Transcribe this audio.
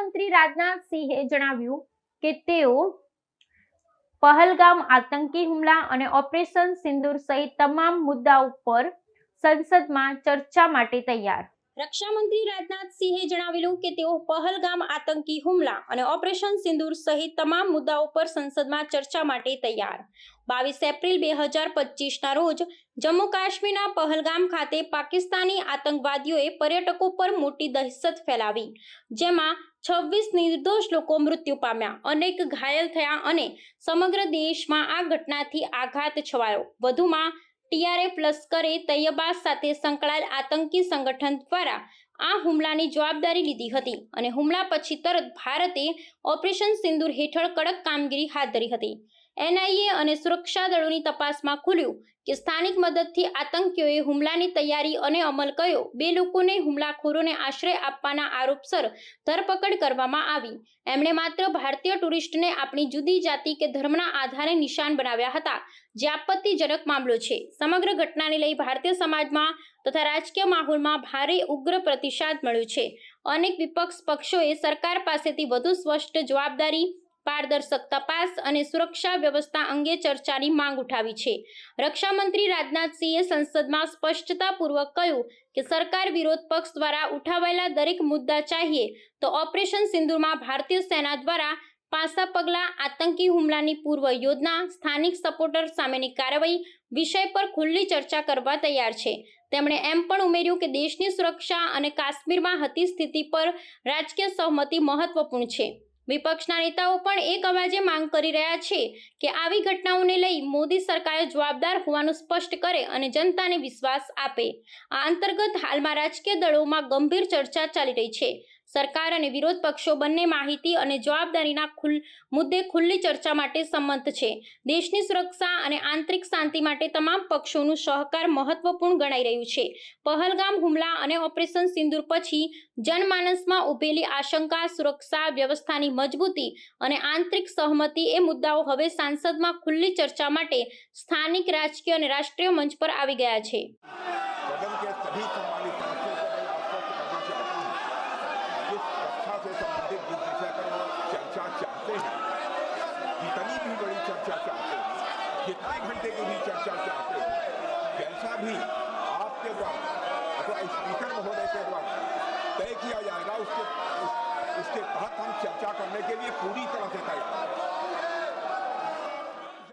મંત્રી રાજનાથ સિંહે જણાવ્યું કે તેઓ પહલગામ આતંકી હુમલા અને ઓપરેશન સિંદૂર સહિત તમામ મુદ્દાઓ ઉપર સંસદમાં ચર્ચા માટે તૈયાર. રક્ષામંત્રી રાજનાથ સિંહે જણાવેલું કે તેઓ પહલગામ આતંકી હુમલા અને ઓપરેશન સિંદૂર સહિત તમામ મુદ્દાઓ પર સંસદમાં ચર્ચા માટે તૈયાર. બાવીસ એપ્રિલ બે હજાર પચીસના રોજ જમ્મુ કાશ્મીરના પહલગામ ખાતે પાકિસ્તાની આતંકવાદીઓએ પર્યટકો પર મોટી દહેશત ફેલાવી, જેમાં છવ્વીસ નિર્દોષ લોકો મૃત્યુ પામ્યા, અનેક ઘાયલ થયા અને સમગ્ર દેશમાં આ ઘટનાથી આઘાત છવાયો. વધુમાં ટીઆરએફ લશ્કરે તૈયબા સાથે સંકળાયેલ આતંકી સંગઠન દ્વારા આ હુમલાની જવાબદારી લીધી હતી અને હુમલા પછી તરત ભારતે ઓપરેશન સિંદૂર હેઠળ કડક કામગીરી હાથ ધરી હતી. એનઆઈએ અને સુરક્ષા દળોની તપાસમાં ખુલ્યું કે સ્થાનિક મદદથી આતંકીઓએ હુમલાની તૈયારી અને અમલ કર્યો. બે લોકોને હુમલાખોરોને આશ્રય આપવાના આરોપસર ધરપકડ કરવામાં આવી. એમણે માત્ર ભારતીય ટુરિસ્ટને આપણી જુદી જાતિ કે ધર્મના આધારે નિશાન બનાવ્યા હતા. જે આપત્તિજનક મામલો છે. સમગ્ર ઘટનાને લઈ ભારતીય સમાજમાં તથા રાજકીય માહોલમાં ભારે ઉગ્ર પ્રતિસાદ મળ્યો છે. અનેક વિપક્ષ પક્ષોએ સરકાર પાસેથી વધુ સ્પષ્ટ જવાબદારી, પારદર્શક તપાસ અને સુરક્ષા વ્યવસ્થા અંગે ચર્ચાની માંગ ઉઠાવી છે. રક્ષામંત્રી રાજનાથસિંહે સંસદમાં સ્પષ્ટતાપૂર્વક કહ્યું કે સરકાર વિરોધ પક્ષ દ્વારા ઉઠાવાયેલા દરેક મુદ્દા ચાહીએ તો ઓપરેશન સિંધુરમાં ભારતીય સેના દ્વારા પાસા પગલાં, આતંકી હુમલાની પૂર્વ યોજના, સ્થાનિક સપોર્ટર સામેની કાર્યવાહી વિષય પર ખુલ્લી ચર્ચા કરવા તૈયાર છે. તેમણે એમ પણ ઉમેર્યું કે દેશની સુરક્ષા અને કાશ્મીરમાં હતી સ્થિતિ પર રાજકીય સહમતિ મહત્વપૂર્ણ છે. વિપક્ષના નેતાઓ પણ એક અવાજે માંગ કરી રહ્યા છે કે આવી ઘટનાઓને લઈ મોદી સરકાર જવાબદાર હોવાનું સ્પષ્ટ કરે અને જનતાને વિશ્વાસ આપે. આ અંતર્ગત હાલમાં રાજકીય દળોમાં ગંભીર ચર્ચા ચાલી રહી છે. સરકાર અને વિરોધ પક્ષો બંને માહિતી અને જવાબદારીના મુદ્દે ખુલ્લી ચર્ચા માટે સંમત છે. દેશની સુરક્ષા અને આંતરિક શાંતિ માટે તમામ પક્ષોનું સહકાર મહત્વપૂર્ણ ગણાઈ રહ્યું છે. પહલગામ હુમલા અને ઓપરેશન સિંદૂર પછી જનમાનસમાં ઉભેલી આશંકા, સુરક્ષા વ્યવસ્થાની મજબૂતી અને આંતરિક સહમતિ એ મુદ્દાઓ હવે સાંસદમાં ખુલ્લી ચર્ચા માટે સ્થાનિક, રાજકીય અને રાષ્ટ્રીય મંચ પર આવી ગયા છે. जितनी बड़ी चर्चा चाहते हैं कितने घंटे की भी चर्चा चाहते हैं। जैसा भी आपके द्वारा अथवा स्पीकर महोदय के द्वारा तय किया जाएगा उसके उस, उसके तहत हम चर्चा करने के लिए पूरी तरह से तैयार